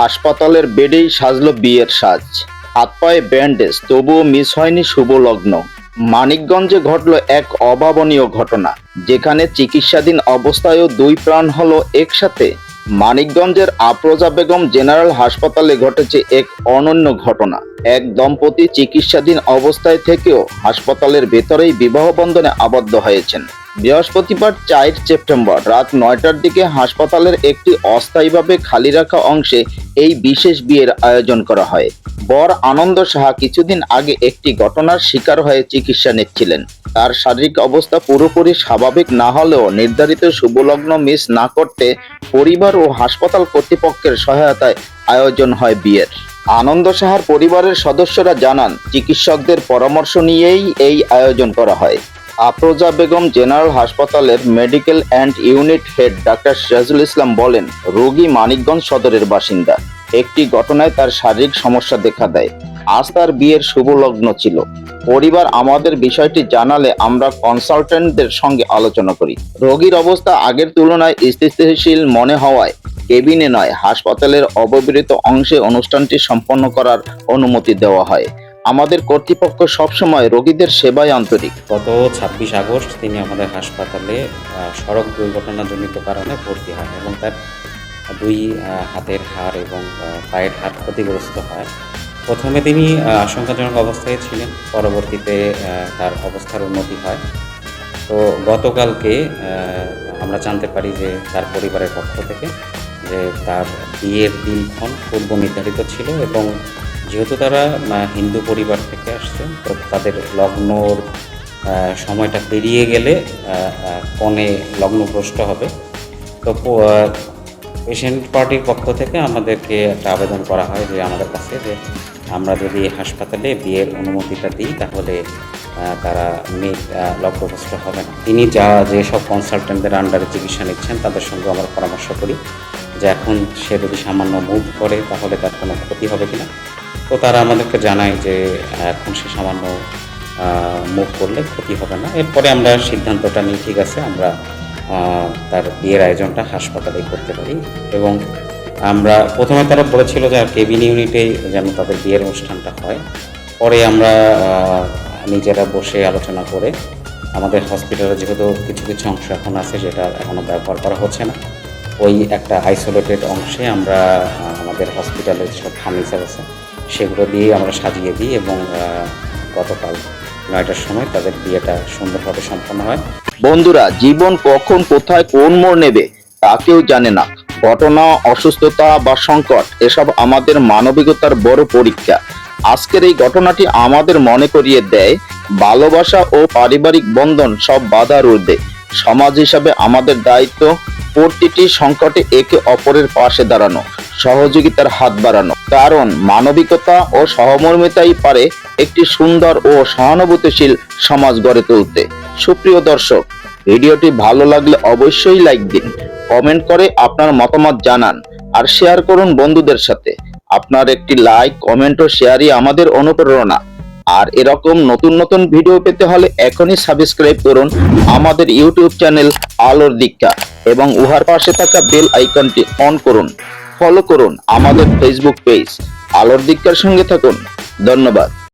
হাসপাতালের বেডেই সাজলো বিয়ের সাজ। হাত পায়ে ব্যান্ডেজ, তবুও মিস হয়নি শুভ লগ্ন মানিকগঞ্জে ঘটল এক অভাবনীয় ঘটনা, যেখানে চিকিৎসাধীন অবস্থায়ও দুই প্রাণ হলো একসাথে। মানিকগঞ্জের আফরোজা বেগম জেনারেল হাসপাতালে ঘটেছে এক অনন্য ঘটনা। এক দম্পতি চিকিৎসাধীন অবস্থায় থেকেও হাসপাতালের ভেতরেই বিবাহ বন্ধনে আবদ্ধ হয়েছেন। বৃহস্পতিবার চার সেপ্টেম্বর রাত নয়টার দিকে হাসপাতালের একটি অস্থায়ীভাবে খালি রাখা অংশে এই বিশেষ বিয়ের আয়োজন করা হয়। বর আনন্দ সাহা কিছুদিন আগে একটি ঘটনার শিকার হয়ে চিকিৎসা নিচ্ছিলেন। তার শারীরিক অবস্থা পুরোপুরি স্বাভাবিক না হলেও নির্ধারিত শুভলগ্ন মিস না করতে পরিবার ও হাসপাতাল কর্তৃপক্ষের সহায়তায় আয়োজন হয় বিয়ের। আনন্দ সাহার পরিবারের সদস্যরা জানান, চিকিৎসকদের পরামর্শ নিয়েই এই আয়োজন করা হয়। আফরোজা বেগম জেনারেল হাসপাতালের medical and unit head doctor Sirajul Islam বলেন, রোগী মানিকগঞ্জ সদরের বাসিন্দা। একটি ঘটনায় তার শারীরিক সমস্যা দেখা দেয়। আজ তার বিয়ের শুভ লগ্ন ছিল। পরিবার আমাদের বিষয়টি জানালে আমরা কনসালটেন্টদের সঙ্গে আলোচনা করি। রোগীর অবস্থা আগের তুলনায় স্থিতিশীল মনে হওয়ায় কেবিনে নয়, হাসপাতালের অববৃত অংশে অনুষ্ঠানটি সম্পন্ন করার অনুমতি দেওয়া হয়। আমাদের কর্তৃপক্ষ সবসময় রোগীদের সেবায় আন্তরিক। গত ছাব্বিশ আগস্ট তিনি আমাদের হাসপাতালে সড়ক দুর্ঘটনাজনিত কারণে ভর্তি হয় এবং তার দুই হাতের হাড় এবং পায়ের হাড় ক্ষতিগ্রস্ত হয়। প্রথমে তিনি আশঙ্কাজনক অবস্থায় ছিলেন, পরবর্তীতে তার অবস্থার উন্নতি হয়। তো গতকালকে আমরা জানতে পারি যে তার পরিবারের পক্ষ থেকে যে তার বিয়ের দিনক্ষণ পূর্ব নির্ধারিত ছিল এবং যেহেতু তারা হিন্দু পরিবার থেকে আসছেন তো তাদের লগ্নর সময়টা পেরিয়ে গেলে কনে লগ্নভ্রষ্ট হবে। তো পেশেন্ট পার্টির পক্ষ থেকে আমাদেরকে একটা আবেদন করা হয় যে আমাদের কাছে যে আমরা যদি হাসপাতালে বিয়ের অনুমতিটা দিই, তাহলে তারা মেয়ে লগ্নভ্রষ্ট হবে না। তিনি যা, যেসব কনসালটেন্টদের আন্ডারে চিকিৎসা নিচ্ছেন, তাদের সঙ্গে আমরা পরামর্শ করি যে এখন সে যদি সামান্য মুভ করে, তাহলে তার কোনো ক্ষতি হবে কিনা। তো তারা আমাদেরকে জানায় যে এখন সে সামান্য মুভ করলে ক্ষতি হবে না। এরপরে আমরা সিদ্ধান্তটা নিই, ঠিক আছে, আমরা তার বিয়ের আয়োজনটা হাসপাতালেই করতে পারি। এবং আমরা প্রথমে তারা বলেছিল যে কেবিন ইউনিটে যেন তাদের বিয়ের অনুষ্ঠানটা হয়। পরে আমরা নিজেরা বসে আলোচনা করে আমাদের হসপিটালে যেহেতু কিছু কিছু অংশ এখন আছে যেটা এখনও ব্যবহার করা হচ্ছে না, ওই একটা আইসোলেটেড অংশে আমরা আমাদের হসপিটালের যেসব ফার্নিচার আছে। সেগুলো দিয়ে আমরা সাজিয়ে দিই এবং গতকাল নয়টার সময় তাদের বিয়েটা সুন্দরভাবে সম্পন্ন হয়। বন্ধুরা, জীবন কখন, কোথায়, কোন মোড় নেবে তা কেউ জানে না। ঘটনা, অসুস্থতা বা সংকট, এসব আমাদের মানবিকতার বড় পরীক্ষা। আজকের এই ঘটনাটি আমাদের মনে করিয়ে দেয়, ভালোবাসা ও পারিবারিক বন্ধন সব বাধার ঊর্ধ্বে। সমাজ হিসাবে আমাদের দায়িত্ব প্রতিটি সংকটে একে অপরের পাশে দাঁড়ানো। সহযোগিতার হাত বাড়ানো। কারণ মানবিকতা ও সহমর্মিতাই পারে একটি সুন্দর ও সহানুভূতিশীল সমাজ গড়ে তুলতে। সুপ্রিয় দর্শক, ভিডিওটি ভালো লাগলে অবশ্যই লাইক দিন, কমেন্ট করে আপনার মতামত জানান আর শেয়ার করুন বন্ধুদের সাথে। আপনার একটি লাইক, কমেন্ট ও শেয়ারই আমাদের অনুপ্রেরণা। আর এরকম নতুন নতুন ভিডিও পেতে হলে এখনই সাবস্ক্রাইব করুন আমাদের ইউটিউব চ্যানেল আলোর দীক্ষা এবং উহার পাশে থাকা বেল আইকনটি অন করুন। ফলো করুন আমাদের ফেসবুক পেজ আলোর দিককার সঙ্গে থাকুন। ধন্যবাদ।